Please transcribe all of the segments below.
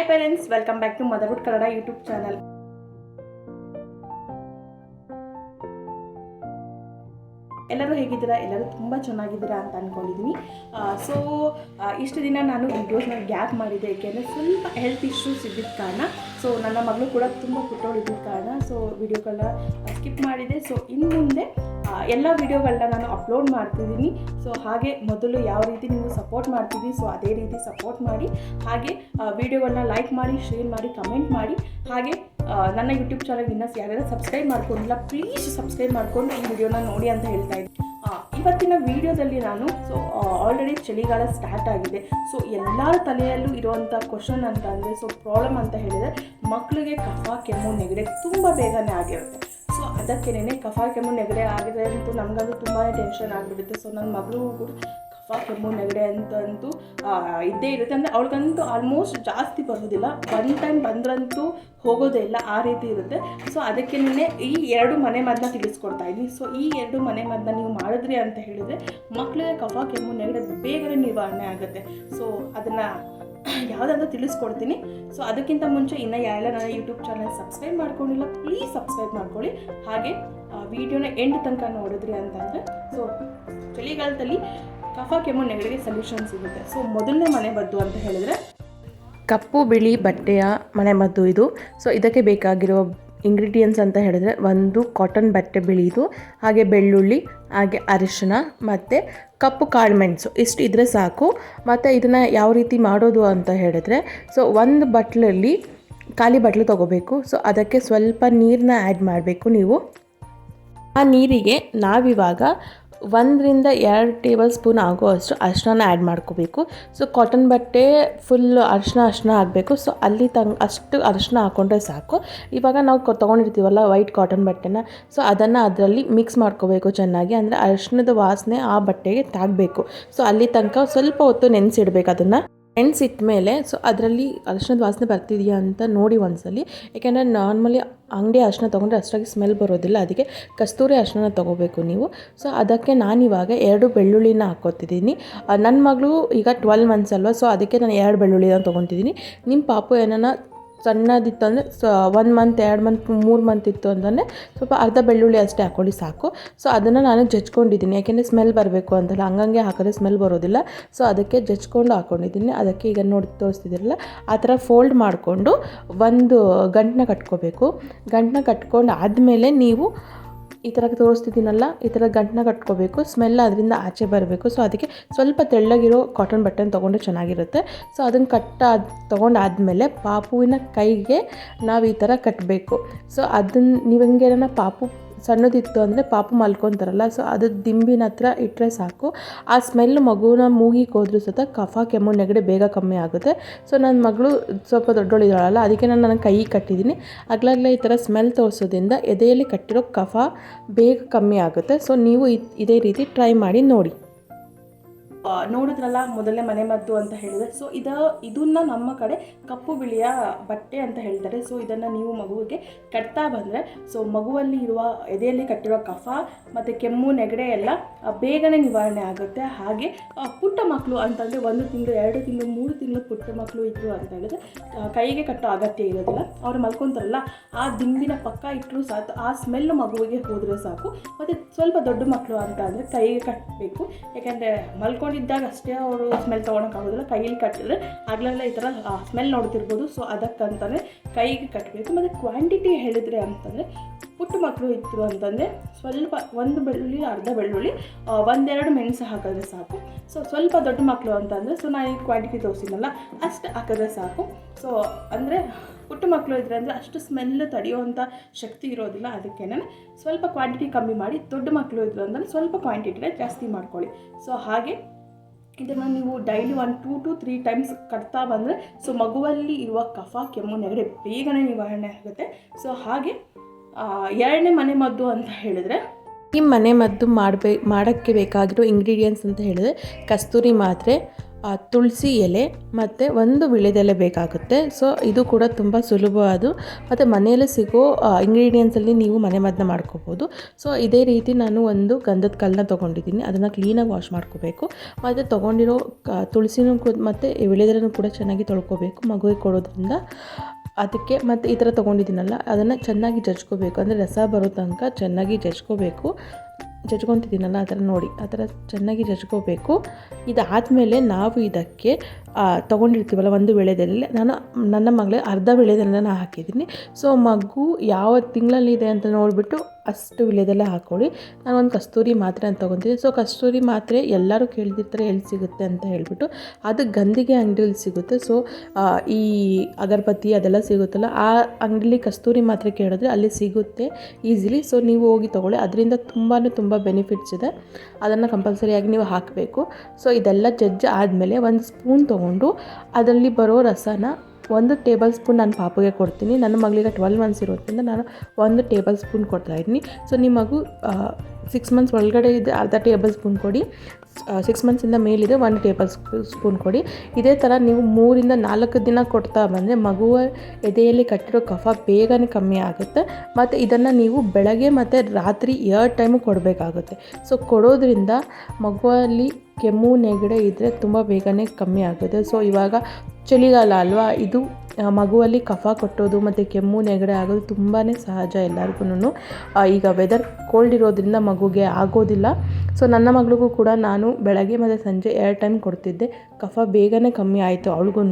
Hi parents welcome back to motherhood Kannada YouTube channel ಎಲ್ಲರೂ ಹೇಗಿದ್ದೀರಾ? ಎಲ್ಲರೂ ತುಂಬ ಚೆನ್ನಾಗಿದ್ದೀರಾ ಅಂತ ಅಂದ್ಕೊಂಡಿದ್ದೀನಿ ಸೊ ಇಷ್ಟು ದಿನ ನಾನು ವಿಡಿಯೋಸ್ನ ಗ್ಯಾಪ್ ಮಾಡಿದೆ ಏಕೆಂದರೆ ಸ್ವಲ್ಪ ಹೆಲ್ತ್ ಇಶ್ಯೂಸ್ ಇದ್ದಿದ್ದ ಕಾರಣ. ಸೊ ನನ್ನ ಮಗಳು ಕೂಡ ತುಂಬ ಪುಟ್ಟೋಳಿದ್ದಿದ್ದ ಕಾರಣ. ಸೊ ವಿಡಿಯೋಗಳನ್ನ ಸ್ಕಿಪ್ ಮಾಡಿದೆ. ಸೊ ಇನ್ನು ಮುಂದೆ ಎಲ್ಲ ವೀಡಿಯೋಗಳನ್ನ ನಾನು ಅಪ್ಲೋಡ್ ಮಾಡ್ತಿದ್ದೀನಿ. ಸೊ ಹಾಗೆ ಮೊದಲು ಯಾವ ರೀತಿ ನೀವು ಸಪೋರ್ಟ್ ಮಾಡ್ತೀವಿ ಸೊ ಅದೇ ರೀತಿ ಸಪೋರ್ಟ್ ಮಾಡಿ. ಹಾಗೆ ವೀಡಿಯೋಗಳನ್ನ ಲೈಕ್ ಮಾಡಿ ಶೇರ್ ಮಾಡಿ ಕಮೆಂಟ್ ಮಾಡಿ. ಹಾಗೆ ನನ್ನ ಯೂಟ್ಯೂಬ್ ಚಾನಲ್ ಇನ್ನೂ ಯಾರ್ಯಾರು ಸಬ್ಸ್ಕ್ರೈಬ್ ಮಾಡ್ಕೊಂಡಿಲ್ಲ ಪ್ಲೀಸ್ ಸಬ್ಸ್ಕ್ರೈಬ್ ಮಾಡ್ಕೊಂಡು ಈ ವಿಡಿಯೋನ ನೋಡಿ ಅಂತ ಹೇಳ್ತಾ ಇದ್ದೀನಿ. ಇವತ್ತಿನ ವಿಡಿಯೋದಲ್ಲಿ ನಾನು ಸೊ ಆಲ್ರೆಡಿ ಚಳಿಗಾಲ ಸ್ಟಾರ್ಟ್ ಆಗಿದೆ. ಸೊ ಎಲ್ಲರ ತಲೆಯಲ್ಲೂ ಇರುವಂಥ ಕ್ವಶನ್ ಅಂತ ಅಂದರೆ ಸೊ ಪ್ರಾಬ್ಲಮ್ ಅಂತ ಹೇಳಿದರೆ ಮಕ್ಕಳಿಗೆ ಕಫ, ಕೆಮ್ಮು, ನೆಗಡಿ ತುಂಬ ಬೇಗನೆ ಆಗಿರುತ್ತೆ. ಸೊ ಅದಕ್ಕೇನೆ ಕಫ, ಕೆಮ್ಮು, ನೆಗಡೆ ಆಗಿದೆ ಅಂತೂ ನಮಗಂತೂ ತುಂಬಾ ಟೆನ್ಷನ್ ಆಗಿಬಿಡುತ್ತೆ ಸೊ ನನ್ನ ಮಗಳು ಕೂಡ ಕಫ, ಕೆಮ್ಮು, ನೆಗಡೆ ಅಂತಂತೂ ಇದ್ದೇ ಇರುತ್ತೆ. ಅಂದರೆ ಅವಳಿಗಂತೂ ಆಲ್ಮೋಸ್ಟ್ ಜಾಸ್ತಿ ಬರೋದಿಲ್ಲ. ಒನ್ ಟೈಮ್ ಬಂದ್ರಂತೂ ಹೋಗೋದೇ ಇಲ್ಲ. ಆ ರೀತಿ ಇರುತ್ತೆ. ಸೊ ಅದಕ್ಕೇನೆ ಈ ಎರಡು ಮನೆ ಮದ್ದನ್ನ ತಿಳಿಸ್ಕೊಡ್ತಾ ಇದ್ದೀನಿ ಸೊ ಈ ಎರಡು ಮನೆ ಮದ್ದನ್ನ ನೀವು ಮಾಡಿದ್ರಿ ಅಂತ ಹೇಳಿದರೆ ಮಕ್ಕಳಿಗೆ ಕಫ, ಕೆಮ್ಮು, ನೆಗಡೆ ಬೇಗನೆ ನಿವಾರಣೆ ಆಗುತ್ತೆ. ಸೊ ಅದನ್ನು ಯಾವುದಂತ ತಿಳಿಸ್ಕೊಡ್ತೀನಿ. ಸೊ ಅದಕ್ಕಿಂತ ಮುಂಚೆ ಇನ್ನು ಯಾರೆಲ್ಲ ನನ್ನ ಯೂಟ್ಯೂಬ್ ಚಾನಲ್ ಸಬ್ಸ್ಕ್ರೈಬ್ ಮಾಡ್ಕೊಂಡಿಲ್ಲ ಪ್ಲೀಸ್ ಸಬ್ಸ್ಕ್ರೈಬ್ ಮಾಡ್ಕೊಳ್ಳಿ. ಹಾಗೆ ವಿಡಿಯೋನ ಎಂಡ್ ತನಕ ನೋಡಿದ್ರಿ ಅಂತಂದರೆ ಸೊ ಚಳಿಗಾಲದಲ್ಲಿ ಕಫ, ಕೆಮ್ಮು, ನೆಗಡಿಗೆ ಸೊಲ್ಯೂಷನ್ ಸಿಗುತ್ತೆ. ಸೊ ಮೊದಲನೇ ಮನೆ ಬದ್ದು ಅಂತ ಹೇಳಿದ್ರೆ, ಕಪ್ಪು, ಬಿಳಿ ಬಟ್ಟೆಯ ಮನೆಮದ್ದು ಇದು. ಸೊ ಇದಕ್ಕೆ ಬೇಕಾಗಿರೋ ಇಂಗ್ರೀಡಿಯೆಂಟ್ಸ್ ಅಂತ ಹೇಳಿದ್ರೆ ಒಂದು ಕಾಟನ್ ಬಟ್ಟೆ ಬಿಳಿದು, ಹಾಗೆ ಬೆಳ್ಳುಳ್ಳಿ, ಹಾಗೆ ಅರಿಶಿನ ಮತ್ತು ಕಪ್ಪು ಕಾಳುಮೆಣಸು ಇಷ್ಟು ಇದ್ದರೆ ಸಾಕು. ಮತ್ತು ಇದನ್ನು ಯಾವ ರೀತಿ ಮಾಡೋದು ಅಂತ ಹೇಳಿದ್ರೆ ಸೊ ಒಂದು ಬಟ್ಲಲ್ಲಿ ಖಾಲಿ ಬಟ್ಲು ತೊಗೋಬೇಕು. ಸೊ ಅದಕ್ಕೆ ಸ್ವಲ್ಪ ನೀರನ್ನ ಆ್ಯಡ್ ಮಾಡಬೇಕು ನೀವು. ಆ ನೀರಿಗೆ ನಾವಿವಾಗ ಒಂದರಿಂದ ಎರಡು ಟೇಬಲ್ ಸ್ಪೂನ್ ಆಗೋ ಅಷ್ಟು ಅರ್ಶಿನ ಆ್ಯಡ್ ಮಾಡ್ಕೋಬೇಕು. ಸೊ ಕಾಟನ್ ಬಟ್ಟೆ ಫುಲ್ ಅರಿಶಿನ ಅರ್ಶಿನ ಆಗಬೇಕು. ಸೊ ಅಲ್ಲಿ ತಂಗ್ ಅಷ್ಟು ಅರ್ಶಿನ ಹಾಕ್ಕೊಂಡ್ರೆ ಸಾಕು. ಇವಾಗ ನಾವು ತೊಗೊಂಡಿರ್ತೀವಲ್ಲ ವೈಟ್ ಕಾಟನ್ ಬಟ್ಟೆನ. ಸೊ ಅದನ್ನು ಅದರಲ್ಲಿ ಮಿಕ್ಸ್ ಮಾಡ್ಕೋಬೇಕು ಚೆನ್ನಾಗಿ. ಅಂದರೆ ಅರ್ಶಿನದ ವಾಸನೆ ಆ ಬಟ್ಟೆಗೆ ತಾಗಬೇಕು. ಸೊ ಅಲ್ಲಿ ತನಕ ಸ್ವಲ್ಪ ಹೊತ್ತು ನೆನೆಸಿಡ್ಬೇಕು ಅದನ್ನು. ನೆನೆಸಿಟ್ಟ ಮೇಲೆ ಸೊ ಅದರಲ್ಲಿ ಅರಿಶಿನದ ವಾಸನೆ ಬರ್ತಿದೆಯಾ ಅಂತ ನೋಡಿ ಒಂದ್ಸಲಿ. ಯಾಕೆಂದರೆ ನಾರ್ಮಲಿ ಅಂಗಡಿ ಅರಿಶಿನ ತೊಗೊಂಡ್ರೆ ಅಷ್ಟಾಗಿ ಸ್ಮೆಲ್ ಬರೋದಿಲ್ಲ. ಅದಕ್ಕೆ ಕಸ್ತೂರಿ ಅರಿಶಿನ ತೊಗೋಬೇಕು ನೀವು. ಸೊ ಅದಕ್ಕೆ ನಾನಿವಾಗ ಎರಡು ಬೆಳ್ಳುಳ್ಳಿನ ಹಾಕ್ಕೊತಿದ್ದೀನಿ ನನ್ನ ಮಗಳು ಈಗ ಟ್ವೆಲ್ ಮಂತ್ಸ್ ಅಲ್ವಾ ಸೊ ಅದಕ್ಕೆ ನಾನು ಎರಡು ಬೆಳ್ಳುಳ್ಳಿನ ತೊಗೊತಿದ್ದೀನಿ. ನಿಮ್ಮ ಪಾಪು ಏನಾನ ಸಣ್ಣದಿತ್ತು ಅಂದರೆ ಸ ಒನ್ ಮಂತ್ ಎರಡು ಮಂತ್ ಮೂರು ಮಂತ್ ಇತ್ತು ಅಂತಂದರೆ ಸ್ವಲ್ಪ ಅರ್ಧ ಬೆಳ್ಳುಳ್ಳಿ ಅಷ್ಟೇ ಹಾಕ್ಕೊಳ್ಳಿ ಸಾಕು. ಸೊ ಅದನ್ನು ನಾನು ಜಜ್ಕೊಂಡಿದ್ದೀನಿ. ಯಾಕೆಂದರೆ ಸ್ಮೆಲ್ ಬರಬೇಕು ಅಂತಲ್ಲ, ಹಂಗಂಗೆ ಹಾಕಿದ್ರೆ ಸ್ಮೆಲ್ ಬರೋದಿಲ್ಲ. ಸೊ ಅದಕ್ಕೆ ಜಜ್ಕೊಂಡು ಹಾಕ್ಕೊಂಡಿದ್ದೀನಿ ಅದಕ್ಕೆ ಈಗ ನೋಡಿ ತೋರಿಸ್ತಿದ್ದೀರಲ್ಲ, ಆ ಥರ ಫೋಲ್ಡ್ ಮಾಡಿಕೊಂಡು ಒಂದು ಗಂಟನ್ನ ಕಟ್ಕೋಬೇಕು. ಗಂಟನ್ನ ಕಟ್ಕೊಂಡು ಆದಮೇಲೆ ನೀವು ಈ ಥರ ತೋರಿಸ್ತಿದ್ದೀನಲ್ಲ, ಈ ಥರ ಗಂಟನ್ನ ಕಟ್ಕೋಬೇಕು ಸ್ಮೆಲ್ ಅದರಿಂದ ಆಚೆ ಬರಬೇಕು. ಸೊ ಅದಕ್ಕೆ ಸ್ವಲ್ಪ ತೆಳ್ಳಗಿರೋ ಕಾಟನ್ ಬಟ್ಟೆನ ತೊಗೊಂಡ್ರೆ ಚೆನ್ನಾಗಿರುತ್ತೆ. ಸೊ ಅದನ್ನು ಕಟ್ಟ ತೊಗೊಂಡಾದ್ಮೇಲೆ ಪಾಪುವಿನ ಕೈಗೆ ನಾವು ಈ ಥರ ಕಟ್ಟಬೇಕು ಸೊ ಅದನ್ನು ನೀವು ಹಂಗೇನ ಪಾಪು ಸಣ್ಣದಿತ್ತು ಅಂದರೆ ಪಾಪ ಮಲ್ಕೊತಾರಲ್ಲ ಸೊ ಅದು ದಿಂಬಿನ ಹತ್ರ ಇಟ್ಟರೆ ಸಾಕು. ಆ ಸ್ಮೆಲ್ ಮಗುನ ಮೂಗಿಗೆ ಹೋದ್ರೂ ಸತ ಕಫ, ಕೆಮ್ಮು, ನೆಗಡಿ ಬೇಗ ಕಮ್ಮಿ ಆಗುತ್ತೆ. ಸೊ ನನ್ನ ಮಗಳು ಸ್ವಲ್ಪ ದೊಡ್ಡೋಳಿದಾಳಲ್ಲ, ಅದಕ್ಕೆ ನಾನು ನನ್ನ ಕೈ ಕಟ್ಟಿದ್ದೀನಿ ಅಗ್ಲಾಗ್ಲೇ ಈ ಥರ ಸ್ಮೆಲ್ ತೋರಿಸೋದ್ರಿಂದ ಎದೆಯಲ್ಲಿ ಕಟ್ಟಿರೋ ಕಫ ಬೇಗ ಕಮ್ಮಿ ಆಗುತ್ತೆ. ಸೊ ನೀವು ಇದ್- ರೀತಿ ಟ್ರೈ ಮಾಡಿ ನೋಡಿ. ನೋಡಿದ್ರಲ್ಲ, ಮೊದಲನೇ ಮನೆ ಮದ್ದು ಅಂತ ಹೇಳಿದರೆ. ಸೊ ಇದ, ಇದನ್ನ ನಮ್ಮ ಕಡೆ ಕಪ್ಪು ಬಿಳಿಯ ಬಟ್ಟೆ ಅಂತ ಹೇಳ್ತಾರೆ. ಸೊ ಇದನ್ನು ನೀವು ಮಗುವಿಗೆ ಕಟ್ತಾ ಬಂದರೆ ಸೊ ಮಗುವಲ್ಲಿ ಇರುವ ಎದೆಯಲ್ಲಿ ಕಟ್ಟಿರೋ ಕಫ ಮತ್ತು ಕೆಮ್ಮು, ನೆಗಡೆ ಎಲ್ಲ ಬೇಗನೆ ನಿವಾರಣೆ ಆಗುತ್ತೆ. ಹಾಗೆ ಪುಟ್ಟ ಮಕ್ಕಳು ಅಂತಂದರೆ ಒಂದು ತಿಂಗಳು, ಎರಡು ತಿಂಗಳು, ಮೂರು ತಿಂಗಳು ಪುಟ್ಟ ಮಕ್ಕಳು ಇದ್ರು ಅಂತ ಹೇಳಿದ್ರೆ ಕೈಗೆ ಕಟ್ಟೋ ಅಗತ್ಯ ಇರೋದಿಲ್ಲ. ಅವ್ರು ಮಲ್ಕೊತಾರಲ್ಲ, ಆ ದಿಂಬಿನ ಪಕ್ಕ ಇಟ್ಟರು ಸಾಕು. ಆ ಸ್ಮೆಲ್ ಮಗುವಿಗೆ ಹೋದರೆ ಸಾಕು. ಮತ್ತು ಸ್ವಲ್ಪ ದೊಡ್ಡ ಮಕ್ಕಳು ಅಂತ ಅಂದರೆ ಕೈಗೆ ಕಟ್ಟಬೇಕು ಯಾಕಂದರೆ ಮಲ್ಕೊಂಡಿದ್ದಾಗ ಅಷ್ಟೇ ಅವರು ಸ್ಮೆಲ್ ತೊಗೊಳಕ್ಕಾಗೋದಿಲ್ಲ. ಕೈಯಲ್ಲಿ ಕಟ್ಟಿದ್ರೆ ಆಗ್ಲೆಲ್ಲ ಈ ಥರ ಸ್ಮೆಲ್ ನೋಡ್ತಿರ್ಬೋದು. ಸೊ ಅದಕ್ಕಂತಲೇ ಕೈಗೆ ಕಟ್ಟಬೇಕು ಮತ್ತು ಕ್ವಾಂಟಿಟಿ ಹೇಳಿದರೆ ಅಂತಂದರೆ, ಪುಟ್ಟ ಮಕ್ಕಳು ಇತ್ತು ಅಂತಂದರೆ ಸ್ವಲ್ಪ ಒಂದು ಬೆಳ್ಳುಳ್ಳಿ, ಅರ್ಧ ಬೆಳ್ಳುಳ್ಳಿ ಒಂದೆರಡು ಮೆಣಸು ಹಾಕಿದ್ರೆ ಸಾಕು. ಸೊ ಸ್ವಲ್ಪ ದೊಡ್ಡ ಮಕ್ಕಳು ಅಂತಂದರೆ ಸೊ ನಾನು ಈ ಕ್ವಾಂಟಿಟಿ ತೋರಿಸಿದ್ನಲ್ಲ, ಅಷ್ಟು ಹಾಕಿದ್ರೆ ಸಾಕು. ಸೊ ಅಂದರೆ ಪುಟ್ಟ ಮಕ್ಕಳು ಇದ್ರೆ ಅಂದರೆ ಅಷ್ಟು ಸ್ಮೆಲ್ ತಡೆಯುವಂಥ ಶಕ್ತಿ ಇರೋದಿಲ್ಲ ಅದಕ್ಕೆ ಸ್ವಲ್ಪ ಕ್ವಾಂಟಿಟಿ ಕಮ್ಮಿ ಮಾಡಿ, ದೊಡ್ಡ ಮಕ್ಕಳು ಇದ್ರು ಅಂದರೆ ಸ್ವಲ್ಪ ಕ್ವಾಂಟಿಟಿನ ಜಾಸ್ತಿ ಮಾಡ್ಕೊಳ್ಳಿ. ಸೊ ಹಾಗೆ ಇದನ್ನು ನೀವು daily one two to three times ಕಟ್ತಾ ಬಂದರೆ ಸೊ ಮಗುವಲ್ಲಿ ಇರುವ ಕಫ, ಕೆಮ್ಮು, ನೆಗಡಿ ಬೇಗನೆ ನಿವಾರಣೆ ಆಗುತ್ತೆ. ಸೊ ಹಾಗೆ ಎರಡನೇ ಮನೆ ಮದ್ದು ಅಂತ ಹೇಳಿದರೆ? ಈ ಮನೆ ಮದ್ದು ಮಾಡಬೇ, ಮಾಡೋಕ್ಕೆ ಬೇಕಾಗಿರೋ ಇಂಗ್ರೀಡಿಯೆಂಟ್ಸ್ ಅಂತ ಹೇಳಿದ್ರೆ ಕಸ್ತೂರಿ ಮಾತ್ರೆ ತುಳಸಿ ಎಲೆ ಮತ್ತು ಒಂದು ವಿಳೆದೆಲೆ ಬೇಕಾಗುತ್ತೆ. ಸೊ ಇದು ಕೂಡ ತುಂಬ ಅದು ಮತ್ತು ಮನೆಯಲ್ಲೇ ಸಿಗೋ ಇಂಗ್ರೀಡಿಯೆಂಟ್ಸಲ್ಲಿ ನೀವು ಮನೆ ಮದ್ದನ್ನ ಮಾಡ್ಕೋಬೋದು. ಸೊ ಇದೇ ರೀತಿ ನಾನು ಒಂದು ಗಂಧದ ಕಲ್ಲನ್ನ ತೊಗೊಂಡಿದ್ದೀನಿ. ಅದನ್ನು ಕ್ಲೀನಾಗಿ ವಾಶ್ ಮಾಡ್ಕೋಬೇಕು. ಮತ್ತು ತೊಗೊಂಡಿರೋ ತುಳಸಿನೂ ಕೂಡ ಮತ್ತು ವಿಳೆದೆಲೆನೂ ಕೂಡ ಚೆನ್ನಾಗಿ ತೊಳ್ಕೊಬೇಕು. ಮಗುವಿಗೆ ಕೊಡೋದ್ರಿಂದ ಅದಕ್ಕೆ ಮತ್ತು ಈ ಥರ ತೊಗೊಂಡಿದ್ದೀನಲ್ಲ, ಅದನ್ನು ಚೆನ್ನಾಗಿ ಜಜ್ಕೋಬೇಕು. ಅಂದರೆ ರಸ ಬರೋ ತನಕ ಚೆನ್ನಾಗಿ ಜಜ್ಕೋಬೇಕು. ಜಜ್ಕೊತಿದ್ದೀನಲ್ಲ ಆ ಥರ ನೋಡಿ, ಆ ಥರ ಚೆನ್ನಾಗಿ ಜಜ್ಕೋಬೇಕು. ಇದಾದಮೇಲೆ ನಾವು ಇದಕ್ಕೆ ತೊಗೊಂಡಿರ್ತೀವಲ್ಲ ಒಂದು ವೇಳೆದಲ್ಲಿ, ನಾನು ನನ್ನ ಮಗಳಿಗೆ ಅರ್ಧ ವಿಳೆದೆಲೆನ ಹಾಕಿದ್ದೀನಿ. ಸೊ ಮಗು ಯಾವ ತಿಂಗಳಲ್ಲಿದೆ ಅಂತ ನೋಡಿಬಿಟ್ಟು ಅಷ್ಟು ವಿಳೆದೆಲೆ ಹಾಕ್ಕೊಳ್ಳಿ ನಾನು ಒಂದು ಕಸ್ತೂರಿ ಮಾತ್ರೆ ಅಂತ ತೊಗೊತೀನಿ ಸೊ ಕಸ್ತೂರಿ ಮಾತ್ರೆ ಎಲ್ಲರೂ ಕೇಳ್ದಿರ್ತಾರೆ ಎಲ್ಲಿ ಸಿಗುತ್ತೆ ಅಂತ ಹೇಳ್ಬಿಟ್ಟು. ಅದು ಗಂದಿಗೆ ಅಂಗಡಿಯಲ್ಲಿ ಸಿಗುತ್ತೆ. ಸೊ ಈ ಅಗರಬತ್ತಿ ಅದೆಲ್ಲ ಸಿಗುತ್ತಲ್ಲ, ಆ ಅಂಗಡಿಲಿ ಕಸ್ತೂರಿ ಮಾತ್ರೆ ಕೇಳಿದ್ರೆ ಅಲ್ಲಿ ಸಿಗುತ್ತೆ ಈಸಿಲಿ. ಸೊ ನೀವು ಹೋಗಿ ತೊಗೊಳ್ಳಿ. ಅದರಿಂದ ತುಂಬಾ ತುಂಬ ಬೆನಿಫಿಟ್ಸ್ ಇದೆ. ಅದನ್ನು ಕಂಪಲ್ಸರಿಯಾಗಿ ನೀವು ಹಾಕಬೇಕು. ಸೊ ಇದೆಲ್ಲ ಜಜ್ಜ ಆದಮೇಲೆ ಒಂದು ಸ್ಪೂನ್ ತೊಗೊಂಡು ಅದರಲ್ಲಿ ಬರೋ ರಸನ ಒಂದು ಟೇಬಲ್ ಸ್ಪೂನ್ ನಾನು ಪಾಪುಗೆ ಕೊಡ್ತೀನಿ. ನನ್ನ ಮಗಳಿಗೆ ಟ್ವೆಲ್ ಮಂತ್ಸ್ ಇರೋದ್ರಿಂದ ನಾನು ಒಂದು ಟೇಬಲ್ ಸ್ಪೂನ್ ಕೊಡ್ತಾ ಇದ್ದೀನಿ. ಸೊ ನಿಮ್ಮ ಮಗು ಸಿಕ್ಸ್ ಮಂತ್ಸ್ ಒಳಗಡೆ ಇದೆ, ಅರ್ಧ ಟೇಬಲ್ ಸ್ಪೂನ್ ಕೊಡಿ. ಸಿಕ್ಸ್ ಮಂತ್ಸಿಂದ ಮೇಲಿದೆ, ಒಂದು ಟೇಬಲ್ ಸ್ಪೂನ್ ಕೊಡಿ. ಇದೇ ಥರ ನೀವು ಮೂರಿಂದ ನಾಲ್ಕು ದಿನ ಕೊಡ್ತಾ ಬಂದರೆ ಮಗುವ ಎದೆಯಲ್ಲಿ ಕಟ್ಟಿರೋ ಕಫ ಬೇಗನೆ ಕಮ್ಮಿ ಆಗುತ್ತೆ. ಮತ್ತು ಇದನ್ನು ನೀವು ಬೆಳಗ್ಗೆ ಮತ್ತು ರಾತ್ರಿ ಎರಡು ಟೈಮು ಕೊಡಬೇಕಾಗುತ್ತೆ. ಸೊ ಕೊಡೋದ್ರಿಂದ ಮಗುವಲ್ಲಿ ಕೆಮ್ಮು, ನೆಗಡೆ ಇದ್ದರೆ ತುಂಬ ಬೇಗನೆ ಕಮ್ಮಿ ಆಗುತ್ತೆ. ಸೊ ಇವಾಗ ಚಳಿಗಾಲ ಅಲ್ವಾ, ಇದು ಮಗುವಲ್ಲಿ ಕಫ ಕೊಟ್ಟೋದು ಮತ್ತು ಕೆಮ್ಮು, ನೆಗಡೆ ಆಗೋದು ತುಂಬಾ ಸಹಜ ಎಲ್ಲರಿಗೂ ಈಗ ವೆದರ್ ಕೋಲ್ಡ್ ಇರೋದ್ರಿಂದ ಮಗುಗೆ ಆಗೋದಿಲ್ಲ. ಸೊ ನನ್ನ ಮಗಳಿಗೂ ಕೂಡ ನಾನು ಬೆಳಗ್ಗೆ ಮತ್ತು ಸಂಜೆ ಎರಡು ಟೈಮ್ ಕೊಡ್ತಿದ್ದೆ. ಕಫ ಬೇಗನೆ ಕಮ್ಮಿ ಆಯಿತು ಅವಳಿಗೂ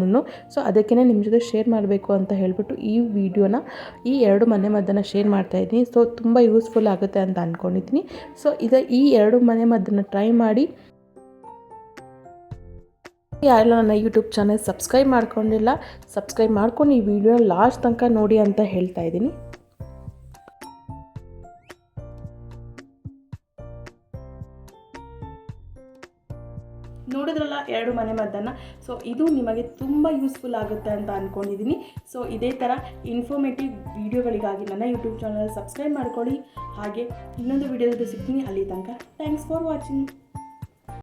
ಸೊ ಅದಕ್ಕೇ ನಿಮ್ಮ ಜೊತೆ ಶೇರ್ ಮಾಡಬೇಕು ಅಂತ ಹೇಳ್ಬಿಟ್ಟು ಈ ವಿಡಿಯೋನ, ಈ ಎರಡು ಮನೆ ಮದ್ದನ್ನು ಶೇರ್ ಮಾಡ್ತಾ ಇದ್ದೀನಿ. ಸೊ ತುಂಬ ಯೂಸ್ಫುಲ್ ಆಗುತ್ತೆ ಅಂತ ಅಂದ್ಕೊಂಡಿದ್ದೀನಿ ಸೊ ಇದ ಈ ಎರಡು ಮನೆ ಮದ್ದನ್ನು ಟ್ರೈ ಮಾಡಿ ಯಾರೆಲ್ಲ ನನ್ನ ಯೂಟ್ಯೂಬ್ ಚಾನಲ್ ಸಬ್ಸ್ಕ್ರೈಬ್ ಮಾಡ್ಕೊಂಡಿಲ್ಲ, ಸಬ್ಸ್ಕ್ರೈಬ್ ಮಾಡ್ಕೊಂಡು ಈ ವಿಡಿಯೋ ಲಾಸ್ಟ್ ತನಕ ನೋಡಿ ಅಂತ ಹೇಳ್ತಾ ಇದ್ದೀನಿ. ನೋಡಿದ್ರಲ್ಲ, ಎರಡು ಮನೆ ಮದ್ದನ್ನು. ಸೊ ಇದು ನಿಮಗೆ ತುಂಬ ಯೂಸ್ಫುಲ್ ಆಗುತ್ತೆ ಅಂತ ಅಂದ್ಕೊಂಡಿದ್ದೀನಿ ಸೊ ಇದೇ ಥರ ಇನ್ಫಾರ್ಮೇಟಿವ್ ವೀಡಿಯೋಗಳಿಗಾಗಿ ನನ್ನ ಯೂಟ್ಯೂಬ್ ಚಾನಲ್ ಸಬ್ಸ್ಕ್ರೈಬ್ ಮಾಡ್ಕೊಳ್ಳಿ. ಹಾಗೆ ಇನ್ನೊಂದು ವೀಡಿಯೋದಲ್ಲಿ ಸಿಗ್ತೀನಿ. ಅಲ್ಲಿ ತನಕ ಥ್ಯಾಂಕ್ಸ್ ಫಾರ್ ವಾಚಿಂಗ್